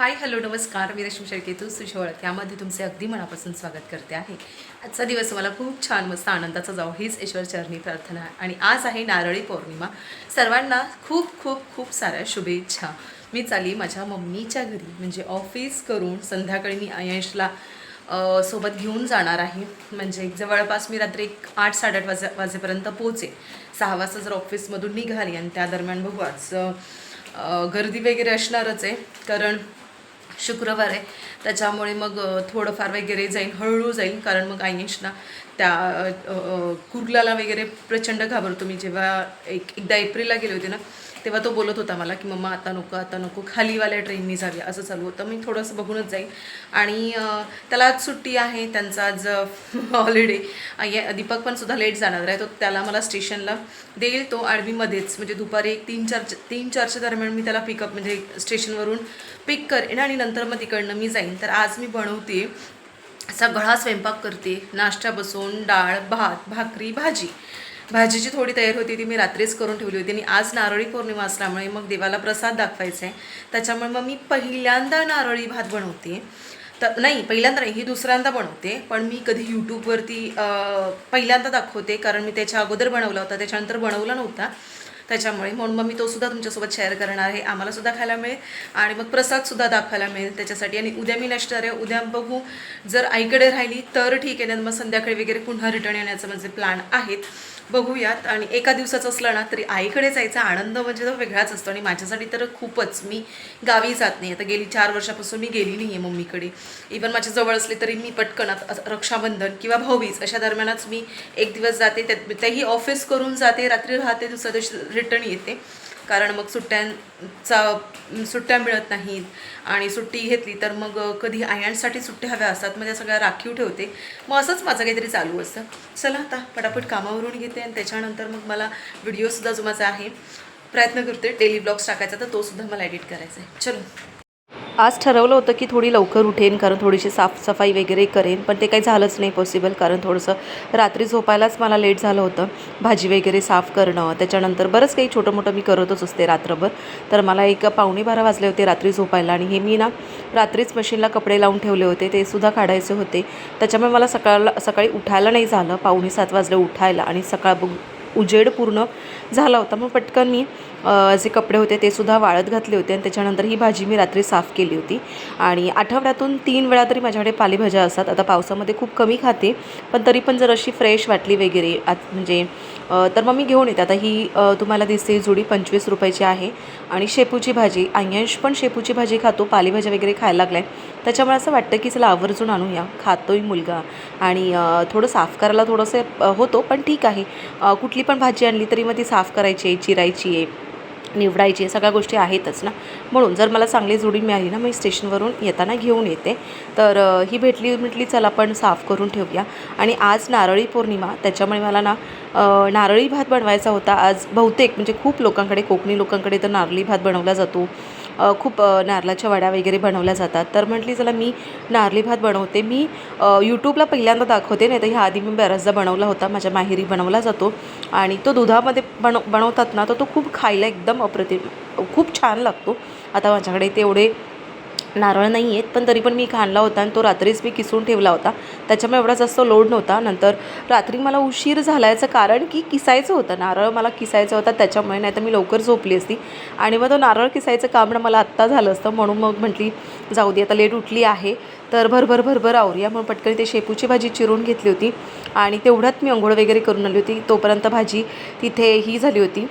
Hi hello नमस्कार. मी रश्मी शेळके तू सुशोळक यामध्ये तुमचे अगदी मनापासून स्वागत करते आहे. आजचा दिवस मला खूप छान मस्त आनंदाचा जाऊ हीच ईश्वर चरणी प्रार्थना. आणि आज आहे नारळी पौर्णिमा. सर्वांना खूप खूप खूप साऱ्या शुभेच्छा. मी चाली माझ्या मम्मीच्या घरी. म्हणजे ऑफिस करून संध्याकाळी मी आयंशला सोबत घेऊन जाणार आहे. म्हणजे जवळपास मी रात्री एक आठ साडेआठ वाजे वाजेपर्यंत पोहोचे सहा वाजता जर ऑफिसमधून निघाली आणि त्या दरम्यान बघू आज गर्दी वगैरे असणारच आहे. कारण शुक्रवार आहे. त्याच्यामुळे मग थोडंफार वगैरे जाईन हळूहळू जाईन. कारण मग आयनिशना त्या कुर्लाला वगैरे प्रचंड घाबरतो मी. जेव्हा एक एकदा एप्रिलला गेले होते ना तेव्हा तो बोलत होता मला की मम्मा आता नको आता नको खालीवाल्या ट्रेननी जाऊया. असं चालू होतं. मी थोडंसं बघूनच जाईन. आणि त्याला आज सुट्टी आहे त्यांचा आज हॉलिडे दीपक पण सुद्धा लेट जाणार आहे. तो त्याला मला स्टेशनला देईल. तो आडवीमध्येच म्हणजे दुपारी एक तीन चार तीन चारच्या दरम्यान मी त्याला पिकअप म्हणजे स्टेशनवरून पिक करेन आणि नंतर मग तिकडनं मी जाईन. तर आज मी बनवते सगळा स्वयंपाक करते. नाश्ता बसून डाळ भात भाकरी भाजी. भाजीची थोडी तयार होती ती मी रात्रीच करून ठेवली होती आणि आज नारळी पौर्णिमा असल्यामुळे मग देवाला प्रसाद दाखवायचा आहे. त्याच्यामुळे मग मी पहिल्यांदा नारळी भात बनवते. तर नाही पहिल्यांदा नाही ही दुसऱ्यांदा बनवते. पण मी कधी यूट्यूबवरती पहिल्यांदा दाखवते कारण मी त्याच्या अगोदर बनवला होता त्याच्यानंतर बनवला नव्हता. त्याच्यामुळे म्हणून मग मी तो सुद्धा तुमच्यासोबत शेअर करणार आहे. आम्हाला सुद्धा खायला मिळेल आणि मग प्रसादसुद्धा दाखवायला मिळेल त्याच्यासाठी. आणि उद्या मी नसणार आहे उद्या बघू. जर आईकडे राहिली तर ठीक आहे नाही मग संध्याकाळी वगैरे पुन्हा रिटर्न येण्याचं म्हणजे माझे प्लॅन आहेत. बघूयात. आणि एका दिवसाचं असलं ना तरी आईकडे जायचा आनंद म्हणजे तो वेगळाच असतो. आणि माझ्यासाठी तर खूपच. मी गावी जात नाही. आता गेली चार वर्षापासून मी गेली नाही आहे मम्मीकडे. इवन माझ्या जवळ असले तरी मी पटकन असं रक्षाबंधन किंवा भाऊबीज अशा दरम्यानच मी एक दिवस जाते. त्यात त्याही ऑफिस करून जाते. रात्री राहते दुसऱ्या दिवशी रिटर्न येते. कारण मग सुट्ट्यांचा सुट्ट्या मिळत नाहीत आणि सुट्टी घेतली तर मग कधी आयांसाठी सुट्ट्या हव्या असतात मग त्या सगळ्या राखीव ठेवते. मग असंच माझं काहीतरी चालू असतं. चला आता पटापट कामावरून घेते आणि त्याच्यानंतर मग मला व्हिडिओसुद्धा जो माझा आहे. प्रयत्न करते डेली ब्लॉग्स टाकायचा तर तोसुद्धा मला एडिट करायचा आहे. चलो. आज ठरवलं होतं की थोडी लवकर उठेन कारण थोडीशी साफसफाई वगैरे करेन पण ते काही झालंच नाही पॉसिबल कारण थोडंसं रात्री झोपायलाच मला लेट झालं होतं भाजी वगैरे साफ करणं त्याच्यानंतर बरंच काही छोटं मोठं मी करतच असते रात्रभर. तर मला एक पावणे बारा वाजले होते रात्री झोपायला आणि हे मी ना रात्रीच मशीनला कपडे लावून ठेवले होते ते सुद्धा काढायचे होते. त्याच्यामुळे मला सकाळला सकाळी उठायला नाही झालं पावणे सात वाजले उठायला आणि सकाळ उजेड पूर्ण झाला होता. मग पटकन मी जे कपडे होते ते सुद्धा वाळत घातले होते आणि त्याच्यानंतर ही भाजी मी रात्री साफ केली होती. आणि आठवड्यातून तीन वेळा तरी माझ्याकडे पालेभाज्या असतात. आता पावसामध्ये खूप कमी खाते पण तरी पण जर अशी फ्रेश वाटली वगैरे आत म्हणजे तर मग मी घेऊन येते. आता ही तुम्हाला दिसते जुडी पंचवीस रुपयाची आहे. आणि शेपूची भाजी आयंश पण शेपूची भाजी खातो पालेभाज्या वगैरे खायला लागलाय. त्याच्यामुळे असं वाटतं की चला आवर्जून आणूया खातोय मुलगा. आणि थोडं साफ करायला थोडंसं होतो पण ठीक आहे. कुठली पण भाजी आणली तरी मग ती साफ करायची आहे चिरायची आहे. निवडायची सगळ्या गोष्टी आहेतच ना. म्हणून जर मला चांगली जोडी मिळाली ना मी स्टेशनवरून येताना घेऊन येते. तर ही भेटली म्हटली चला आपण साफ करून ठेवूया. आणि आज नारळी पौर्णिमा त्याच्यामुळे मला ना नारळी भात बनवायचा होता. आज बहुतेक म्हणजे खूप लोकांकडे कोकणी लोकांकडे तर नारळी भात बनवला जातो. खूप नारळाच्या वड्या वगैरे बनवल्या जातात. तर म्हटली चला मी नारळी भात बनवते. मी यूट्यूबला पहिल्यांदा दाखवते नाही तर ह्या आधी मी बऱ्याचदा बनवला होता. माझ्या माहेरी बनवला जातो. आणि तो दुधामध्ये बनव बनवतात ना तर तो खूप खायला एकदम अप्रतिम खूप छान लागतो. आता माझ्याकडे तेवढे नारळ नाही आहेत पण तरी पण मी आणला होता आणि तो रात्रीच मी किसून ठेवला होता. त्याच्यामुळे एवढा जास्त लोड नव्हता. नंतर रात्री मला उशीर झाल्याचं कारण की किसायचं होतं. नारळ मला किसायचं होता त्याच्यामुळे नाही तर मी लवकर झोपली असती. आणि मग तो नारळ किसायचं काम मला आत्ता झालं असतं. म्हणून मग म्हटली जाऊ दे आता लेट उठली आहे. तर भरभर भरभर आवरूया. म्हणून पटकन ते शेपूची भाजी चिरून घेतली होती. आणि तेवढ्यात मी अंघोळ वगैरे करून आली होती. तोपर्यंत भाजी तिथे ही झाली होती.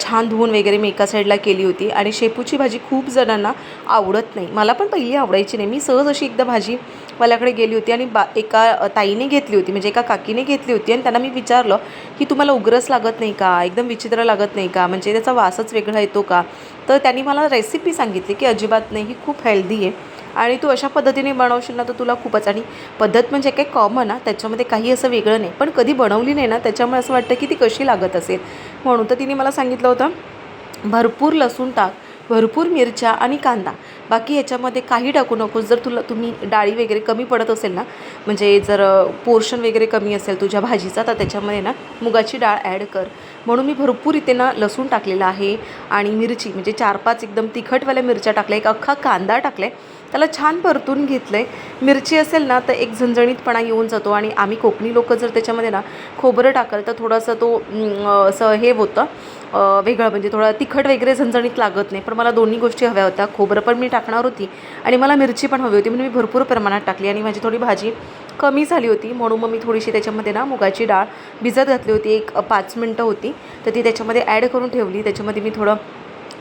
छान धुवून वगैरे मी एका साईडला केली होती. आणि शेपूची भाजी खूप जणांना आवडत नाही. मला पण पहिली आवडायची नाही. मी सहज अशी एकदा भाजी मलाकडे गेली होती आणि बा एका ताईने घेतली होती. म्हणजे एका काकीने घेतली होती आणि त्यांना मी विचारलं की तुम्हाला उग्रस लागत नाही का? एकदम विचित्र लागत नाही का? म्हणजे त्याचा वासच वेगळा येतो का? तर त्यांनी मला रेसिपी सांगितली की अजिबात नाही. ही खूप हेल्दी आहे. आणि तू अशा पद्धतीने बनवशील ना तर तुला खूपच. आणि पद्धत म्हणजे काही कॉमन ना त्याच्यामध्ये काही असं वेगळं नाही. पण कधी बनवली नाही ना त्याच्यामुळे असं वाटतं की ती कशी लागत असेल. म्हणून तर तिने मला सांगितलं होतं भरपूर लसूण टाक भरपूर मिरच्या आणि कांदा. बाकी ह्याच्यामध्ये काही टाकू नकोस. जर तुला तुम्ही डाळी वगैरे कमी पडत असेल ना म्हणजे जर पोर्शन वगैरे कमी असेल तुझ्या भाजीचा तर त्याच्यामध्ये ना मुगाची डाळ ॲड कर. म्हणून मी भरपूर इथे ना लसूण टाकलेलं आहे आणि मिरची म्हणजे चार पाच एकदम तिखटवाल्या मिरच्या टाकल्या एक अख्खा कांदा टाकला आहे त्याला छान परतून घेतलं आहे मिरची असेल ना तर एक झणझणीतपणा येऊन जातो आणि आम्ही कोकणी लोक जर त्याच्यामध्ये ना खोबरं टाकाल तर थोडंसं तो असं हे होतं वेगळं म्हणजे थोडं तिखट वगैरे झणझणीत लागत नाही. पण मला दोन्ही गोष्टी हव्या होत्या. खोबरं पण मी टाकणार होती आणि मला मिरची पण हवी होती. म्हणून मी भरपूर प्रमाणात टाकली आणि माझी थोडी भाजी कमी झाली होती. म्हणून मग मी थोडीशी त्याच्यामध्ये ना मुगाची डाळ भिजत घातली होती. एक पाच मिनटं होती. तर ती त्याच्यामध्ये ॲड करून ठेवली. त्याच्यामध्ये मी थोडं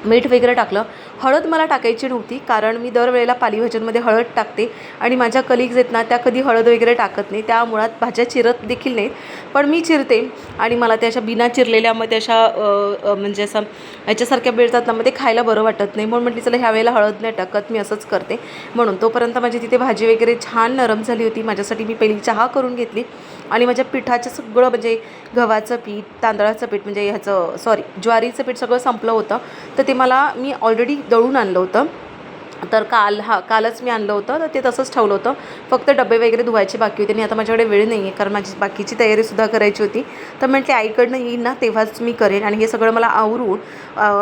मीठ वगैरे टाकलं. हळद मला टाकायची नव्हती कारण मी दरवेळेला पालेभाज्यांमध्ये हळद टाकते आणि माझ्या कलिग्ज आहेत ना त्या कधी हळद वगैरे टाकत नाही. त्या मुळात भाज्या चिरत देखील नाहीत पण मी चिरते आणि मला त्या अशा बिना चिरलेल्या मग त्या अशा म्हणजे असं याच्यासारख्या मिळतात ना मग ते खायला बरं वाटत नाही. म्हणून म्हटली चला ह्या वेळेला हळद नाही टाकत मी असंच करते. म्हणून तोपर्यंत माझी तिथे भाजी वगैरे छान नरम झाली होती. माझ्यासाठी मी पहिली चहा करून घेतली आणि माझ्या पिठाचं सगळं म्हणजे गव्हाचं पीठ तांदळाचं पीठ म्हणजे ह्याचं सॉरी ज्वारीचं पीठ सगळं संपलं होतं. तर ते मला मी ऑलरेडी दळून आणलं होतं. तर काल हा कालच मी आणलं होतं तर ते तसंच ठेवलं होतं. फक्त डबे वगैरे धुवायचे बाकी होती आणि आता माझ्याकडे वेळ नाही आहे कारण माझी बाकीची तयारीसुद्धा करायची होती. तर म्हटले आईकडनं येईन ना तेव्हाच मी करेन. आणि हे सगळं मला आवरून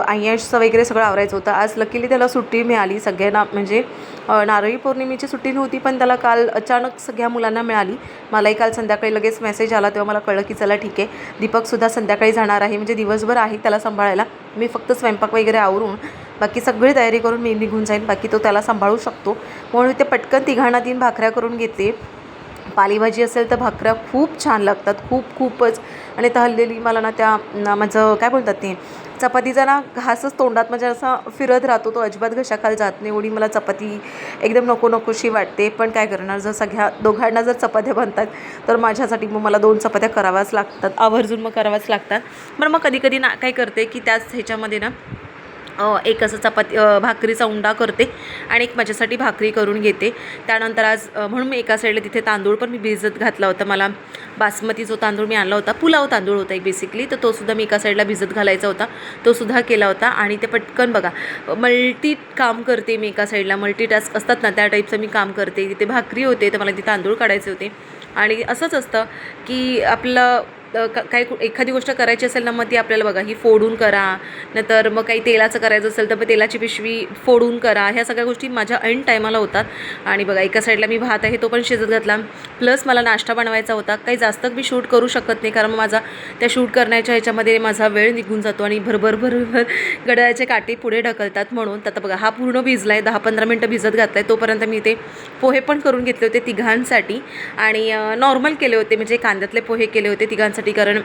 आयशचं वगैरे सगळं आवरायचं होतं. आज लकीली त्याला सुट्टी मिळाली सगळ्यांना म्हणजे नारळी पौर्णिमेची सुट्टी नव्हती पण त्याला काल अचानक सगळ्या मुलांना मिळाली. मलाही काल संध्याकाळी लगेच मेसेज आला तेव्हा मला कळलं की चला ठीक आहे. दीपकसुद्धा संध्याकाळी जाणार आहे म्हणजे दिवसभर आहे त्याला सांभाळायला. मी फक्त स्वयंपाक वगैरे आवरून बाकी सगळी तयारी करून मी निघून जाईन बाकी तो त्याला सांभाळू शकतो. म्हणून ते पटकन तिघांना तीन भाकऱ्या करून घेते. पालेभाजी असेल तर भाकऱ्या खूप छान लागतात खूप खूपच. आणि तर हल्लेली मला ना त्या माझं काय बोलतात ते चपातीचा ना घासच तोंडात म्हणजे असा फिरत राहतो तो अजिबात घशाखाली जात नाही. एवढी मला चपाती एकदम नको नकोशी वाटते. पण काय करणार जर सगळ्या दोघांना जर चपात्या बनतात तर माझ्यासाठी मग मला दोन चपात्या कराव्याच लागतात. आवर्जून मग कराव्याच लागतात. पण मग कधी कधी ना काय करते की त्याच ह्याच्यामध्ये ना एक असं चपाती भाकरीचा उंडा करते आणि एक माझ्यासाठी भाकरी करून घेते. त्यानंतर आज म्हणून मी एका साईडला तिथे तांदूळ पण मी भिजत घातला होता. मला बासमती जो तांदूळ मी आणला होता पुलाव तांदूळ होता एक बेसिकली तर तोसुद्धा मी एका साईडला भिजत घालायचा होता. तो सुद्धा केला होता आणि ते पटकन बघा मल्टी काम करते मी एका साईडला मल्टी टास्क असतात ना त्या टाईपचं मी काम करते. तिथे भाकरी होते तर मला ते तांदूळ काढायचे होते. आणि असंच असतं की आपलं काही कु- एखादी गोष्ट करायची असेल ना मग ती आपल्याला बघा ही फोडून करा. नंतर मग काही तेलाचं करायचं असेल तर मग तेलाची पिशवी फोडून करा. ह्या सगळ्या गोष्टी माझ्या ऐन टायमाला होतात. आणि बघा एका साईडला मी भात आहे तो पण शिजत घातला. प्लस मला नाश्ता बनवायचा होता. काही जास्त मी शूट करू शकत नाही कारण माझा त्या शूट करण्याच्या ह्याच्यामध्ये माझा वेळ निघून जातो आणि भरभर भरभर गडाळ्याचे काटे पुढे ढकलतात म्हणून. तर आता बघा हा पूर्ण भिजला आहे दहा पंधरा मिनटं भिजत घातला आहे तोपर्यंत मी ते पोहे पण करून घेतले होते तिघांसाठी. आणि नॉर्मल केले होते म्हणजे कांद्यातले पोहे केले होते तिघांसाठी. कारण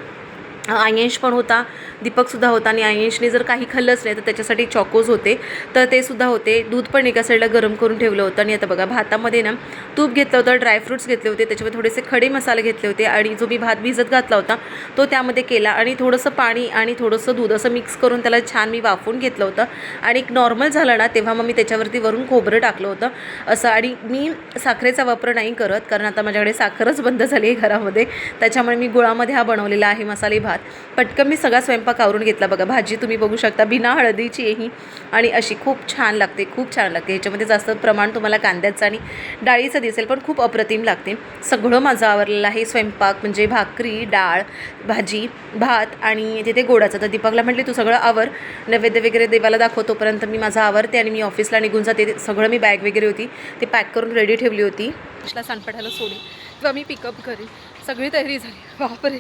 आयंश पण होता दीपकसुद्धा होता आणि आयंशने जर काही खाल्लंच नाही तर त्याच्यासाठी चॉकोज होते. तर ते सुद्धा होते. दूध पण एका साईडला गरम करून ठेवलं होतं आणि आता बघा भातामध्ये ना तूप घेतलं होतं ड्रायफ्रूट्स घेतले होते त्याच्यामध्ये थोडेसे खडे मसाले घेतले होते आणि जो मी भात भिजत घातला होता तो त्यामध्ये केला आणि थोडंसं पाणी आणि थोडंसं दूध असं मिक्स करून त्याला छान मी वाफून घेतलं होतं. आणि एक नॉर्मल झालं ना तेव्हा मग मी त्याच्यावरती वरून खोबरं टाकलं होतं. असं आणि मी साखरेचा वापर नाही करत कारण आता माझ्याकडे साखरच बंद झाली आहे घरामध्ये. त्याच्यामुळे मी गुळामध्ये हा बनवलेला आहे मसाले भात. पटकन मी सगळा स्वयंपाक आवरून घेतला बघा. भाजी तुम्ही बघू शकता बिना हळदीची आहे ही. आणि अशी खूप छान लागते खूप छान लागते. ह्याच्यामध्ये जास्त प्रमाण तुम्हाला कांद्याचं आणि डाळीचं दिसेल पण खूप अप्रतिम लागते. सगळं माझं आवरलेलं आहे. स्वयंपाक म्हणजे भाकरी डाळ भाजी भात आणि तिथे गोडाचं. तर दीपकला म्हटले तू सगळं आवर. नैवेद्य वगैरे देवाला दाखवतोपर्यंत मी माझं आवरते आणि मी ऑफिसला निघून जाते. ते सगळं मी बॅग वगैरे होती ते पॅक करून रेडी ठेवली होती. तिला सांडपाठाला सोडे किंवा मी पिकअप करेन सगळी तयारी झाली. बापरे.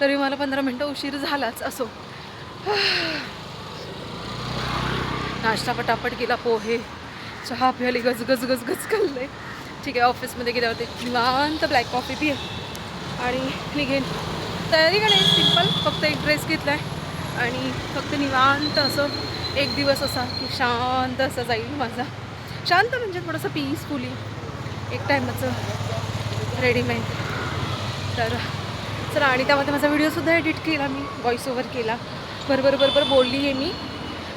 तरी मला पंधरा मिनटं उशीर झालाच असो. नाश्ता पटापट केला पोहे चहा प्याली गज गज गज गज खाल्ले ठीक आहे ऑफिसमध्ये गेल्यावरती निवांत ब्लॅक कॉफी पिये. आणि निघेन. तयारी का नाही सिंपल फक्त एक ड्रेस घेतला आहे आणि फक्त निवांत असं एक दिवस असा की शांत असा जाईल माझा. शांत म्हणजे थोडंसं पीसफुली एक टायमाचं रेडीमेड तर चला आणि त्यामध्ये माझा व्हिडिओसुद्धा एडिट केला मी व्हॉईस ओव्हर केला बरोबर बरोबर बोलली आहे मी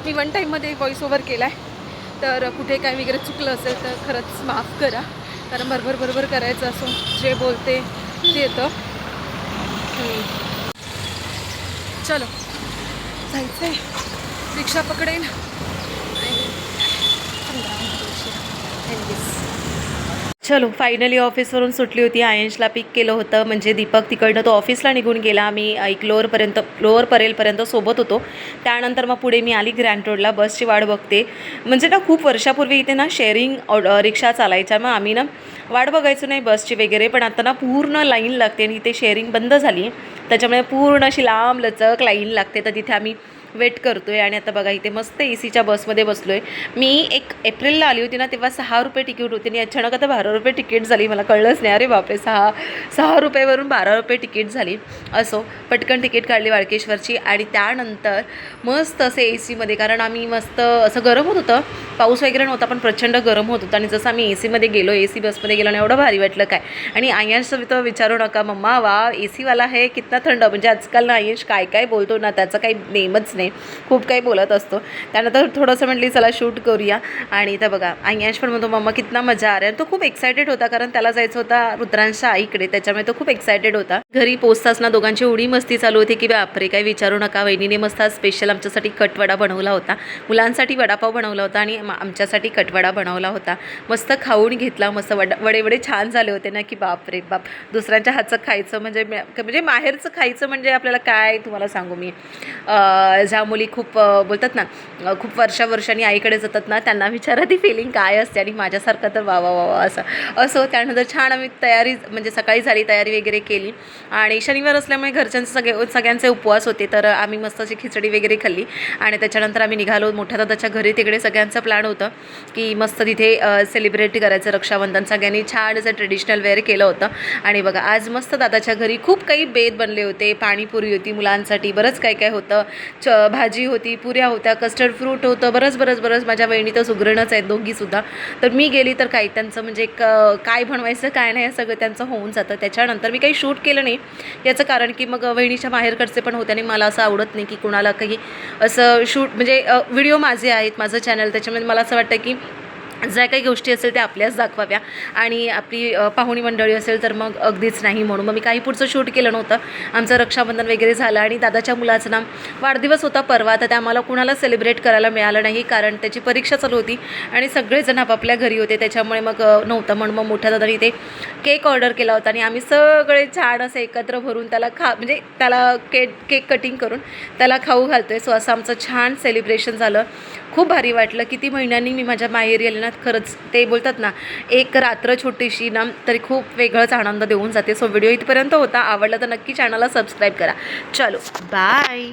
मी वन टाईममध्ये व्हॉईस ओव्हर केला आहे तर कुठे काय वगैरे चुकलं असेल तर खरंच माफ करा कारण बरोबर बरोबर करायचं असो जे बोलते ते येतं चलो जायचं आहे रिक्षा पकडेन आणि पंधरा मिनिटं उशीर. Anyways. चलो फायनली ऑफिसवरून सुटली होती. आयन्सला पिक केलं होतं. म्हणजे दीपक तिकडनं तो ऑफिसला निघून गेला. आम्ही एक लोअरपर्यंत लोअर परेलपर्यंत सोबत होतो. त्यानंतर मग पुढे मी आली ग्रँड रोडला बसची वाट बघते. म्हणजे ना खूप वर्षापूर्वी इथे ना शेअरिंग रिक्षा चालायच्या. मग आम्ही ना वाट बघायचो नाही बसची वगैरे. पण आता ना पूर्ण लाईन लागते आणि इथे शेअरिंग बंद झाली त्याच्यामुळे पूर्ण अशी लांब लचक लाईन लागते. तर तिथे आम्ही वेट करतो आहे आणि आता बघा इथे मस्त ए सीच्या बसमध्ये बसलो आहे मी एक एप्रिलला आली होती ना तेव्हा सहा रुपये तिकीट होती आणि अचानक आता बारा रुपये तिकीट झाली. मला कळलंच नाही. अरे बापरे सहा सहा रुपयेवरून बारा रुपये तिकीट झाली. असो पटकन तिकीट काढली वाळकेश्वरची आणि त्यानंतर मस्त असे ए सीमध्ये कारण आम्ही मस्त असं गरम होत होतं. पाऊस वगैरे नव्हता पण प्रचंड गरम होत होतं. आणि जसं आम्ही ए सीमध्ये गेलो ए सी बसमध्ये गेलो आणि एवढं भारी वाटलं काय. आणि आय्यांशचं तर विचारू नका मम्मा वा ए सीवाला हे कितना थंड म्हणजे आजकाल ना आय्यांश काय काय बोलतो ना त्याचं काही नेमच नाही. खूप काही बोलत असतो. त्यानंतर थोडंसं म्हटली चला शूट करूया. आणि इथं बघा आय्यांश पण म्हणतो मम्मा कितना मजा आ रहा तो खूप एक्सायटेड होता कारण त्याला जायचं होता रुद्रांच्या आईकडे. त्याच्यामुळे तो खूप एक्सायटेड होता. घरी पोचताच ना दोघांची एवढी मस्ती चालू होती की बापरे काही विचारू नका वहिनीने मस्त स्पेशल आमच्यासाठी कटवडा बनवला होता. मुलांसाठी वडापाव बनवला होता आणि आमच्यासाठी कटवडा बनवला होता. मस्त खाऊन घेतला मस्त वडा वडे वडे छान झाले होते ना की बापरे बाप. दुसऱ्यांच्या हातचं खायचं म्हणजे म्हणजे माहेरचं खायचं म्हणजे आपल्याला काय तुम्हाला सांगू मी. ज्या मुली खूप बोलतात ना खूप वर्षावर्षांनी आईकडे जातात ना त्यांना विचारा ती फिलिंग काय असते आणि माझ्यासारखं तर वा वा वा वा असं. असो त्यानंतर छान आम्ही तयारी म्हणजे सकाळी झाली तयारी वगैरे केली. आणि शनिवार असल्यामुळे घरच्यांचे सगळे सगळ्यांचे उपवास होते तर आम्ही मस्त अशी खिचडी वगैरे खाल्ली. आणि त्याच्यानंतर आम्ही निघालो मोठ्या दादाच्या घरी तिकडे सगळ्यांचं प्लॅन होतं की मस्त तिथे सेलिब्रेट करायचं रक्षाबंधन. सगळ्यांनी छान असं ट्रेडिशनल वेअर केलं होतं. आणि बघा आज मस्त दादाच्या घरी खूप काही बेत बनले होते पाणीपुरी होती मुलांसाठी बरंच काय काय होतं. च भाजी होती पुऱ्या होत्या कस्टर्ड फ्रूट होतं बरंच बरंच बरंच माझ्या बहिणी तर सुगरणच आहेत दोघीसुद्धा. तर मी गेली तर काही त्यांचं म्हणजे क काय बनवायचं काय नाही सगळं त्यांचं होऊन जातं. त्याच्यानंतर मी काही शूट केलं नाही. याचं कारण की मग बहिणीच्या माहेरकडचे पण होते आणि मला असं आवडत नाही की कुणाला काही असं शूट म्हणजे व्हिडिओ माझे आहेत माझं चॅनल त्याच्यामध्ये. मला असं वाटतं की ज्या काही गोष्टी असेल त्या आपल्याच दाखवाव्या. आणि आपली पाहुणी मंडळी असेल तर मग अगदीच नाही म्हणून. मग मी काही पुढचं शूट केलं नव्हतं. आमचं रक्षाबंधन वगैरे झालं आणि दादाच्या मुलाचं ना वाढदिवस होता परवा. तर त्या आम्हाला कुणाला सेलिब्रेट करायला मिळालं नाही कारण त्याची परीक्षा चालू होती आणि सगळेजण आपापल्या घरी होते. त्याच्यामुळे मग नव्हतं. म्हणून मग मोठ्या दादानी ते केक ऑर्डर केला होता आणि आम्ही सगळे छान असं एकत्र भरून त्याला खा म्हणजे त्याला केक केक कटिंग करून त्याला खाऊ घालतोय. सो असं आमचं छान सेलिब्रेशन झालं. खूप भारी वाटलं. किती महिन्यांनी मी माझ्या माहेरी आले जीवनात खरंच ते बोलतात ना एक रात्र छोटीशी ना तरी खूप वेगळाच आनंद देऊन जाते. सो व्हिडिओ इथपर्यंत होता. आवडला तर नक्की चॅनलला सबस्क्राईब करा. चलो बाय